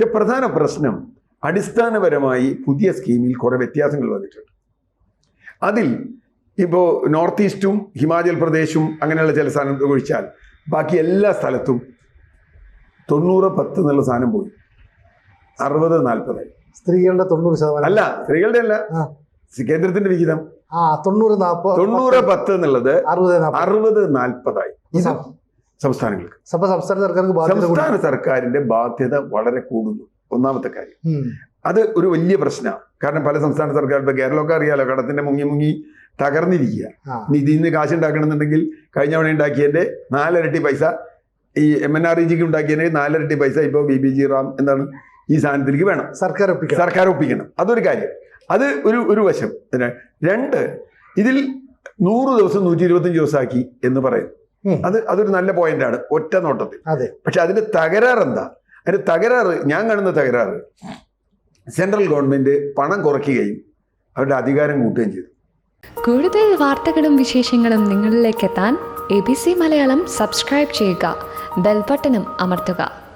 പക്ഷെ പ്രധാന പ്രശ്നം അടിസ്ഥാനപരമായി പുതിയ സ്കീമിൽ കുറെ വ്യത്യാസങ്ങൾ വന്നിട്ടുണ്ട്. അതിൽ ഇപ്പോൾ നോർത്ത് ഈസ്റ്റും ഹിമാചൽ പ്രദേശും അങ്ങനെയുള്ള ചില സാധനം ഒഴിച്ചാൽ ബാക്കി എല്ലാ സ്ഥലത്തും തൊണ്ണൂറ് പത്ത് എന്നുള്ള സാധനം പോയി. അറുപത് നാൽപ്പതായി സ്ത്രീകളുടെ തൊണ്ണൂറ് ശതമാനം. അല്ല സ്ത്രീകളുടെ അല്ല. കേന്ദ്രത്തിന്റെ വിഹിതം. തൊണ്ണൂറ് നാൽപ്പത് തൊണ്ണൂറ് പത്ത് എന്നുള്ളത് അറുപത് നാൽപ്പത് അറുപത് നാൽപ്പതായി സംസ്ഥാനങ്ങൾക്ക്. അപ്പൊ സംസ്ഥാന സർക്കാർക്ക് സംസ്ഥാന സർക്കാരിന്റെ ബാധ്യത വളരെ കൂടുന്നു. ഒന്നാമത്തെ കാര്യം. അത് ഒരു വലിയ പ്രശ്നമാണ് കാരണം പല സംസ്ഥാന സർക്കാർ ഇപ്പൊ കേരളമൊക്കെ അറിയാലോ കടത്തിന്റെ മുങ്ങി മുങ്ങി തകർന്നിരിക്കുക. നിധിയിൽ നിന്ന് കാശ് ഉണ്ടാക്കണമെന്നുണ്ടെങ്കിൽ കഴിഞ്ഞ തവണ ഉണ്ടാക്കിയതിന്റെ നാലരട്ടി പൈസ ഈ എം എൻ ആർ ഇ ജിക്ക് ഉണ്ടാക്കിയതിന് നാലരട്ടി പൈസ ഇപ്പോൾ ബി ബി ജി റാം എന്താണ് ഈ സാധനത്തിലേക്ക് വേണം. സർക്കാർ ഒപ്പിക്കണം. സർക്കാർ ഒപ്പിക്കണം. അതൊരു കാര്യം. അത് ഒരു ഒരു വശം. രണ്ട് ഇതിൽ നൂറ് ദിവസം നൂറ്റി ഇരുപത്തഞ്ച് ദിവസമാക്കി എന്ന് പറയും ഉം. അത് അതൊരു നല്ല പോയിന്റാണ് ഒറ്റ നോട്ടത്തിൽ. അതെ. പക്ഷെ അതിന്റെ തകരാറ് എന്താ? അതിന്റെ തകരാറ് ഞാൻ കാണുന്ന തകരാറ് സെൻട്രൽ ഗവൺമെന്റ് പണം കുറയ്ക്കുകയും അവരുടെ അധികാരം കൂട്ടുകയും ചെയ്തു. കൂടുതൽ വാർത്തകളും വിശേഷങ്ങളും നിങ്ങളിലേക്ക് എത്താൻ A B C Malayalam subscribe ചെയ്യുക ബെൽബട്ടനും അമർത്തുക.